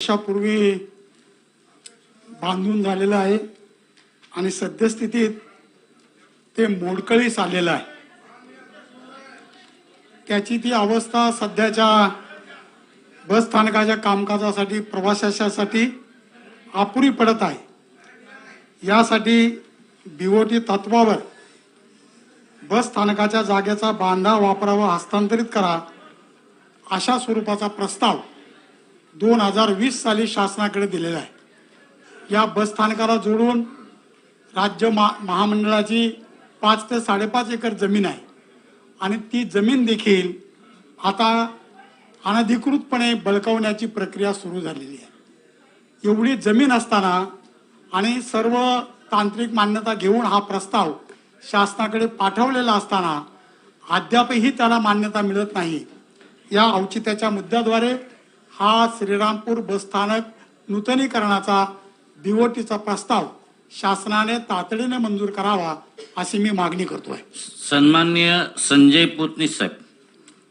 वर्षापूर्वी बांधून झालेलं आहे आणि सद्यस्थितीत ते मोडकळीस आलेलं आहे. त्याची ती अवस्था सध्याच्या बस स्थानकाच्या कामकाजासाठी प्रवाशासाठी अपुरी पडत आहे. यासाठी बीओटी तत्वावर बस स्थानकाच्या जागेचा बांधा वापरावा हस्तांतरित करा अशा स्वरूपाचा प्रस्ताव दोन हजार वीस साली शासनाकडे दिलेला आहे. या बस स्थानकाला जोडून राज्य मा महामंडळाची पाच ते साडेपाच एकर जमीन आहे. आणि ती जमीन देखील आता अनधिकृतपणे बळकावण्याची प्रक्रिया सुरू झालेली आहे. एवढी जमीन असताना आणि सर्व तांत्रिक मान्यता घेऊन हा प्रस्ताव शासनाकडे पाठवलेला असताना अद्यापही त्याला मान्यता मिळत नाही. या औचित्याच्या मुद्द्याद्वारे हा श्रीरामपूर बसस्थानक नूतनीकरणाचा बीओटीचा प्रस्ताव शासनाने तातडीने मंजूर करावा अशी मी मागणी करतोय. सन्मान्य संजय पुतनी साहेब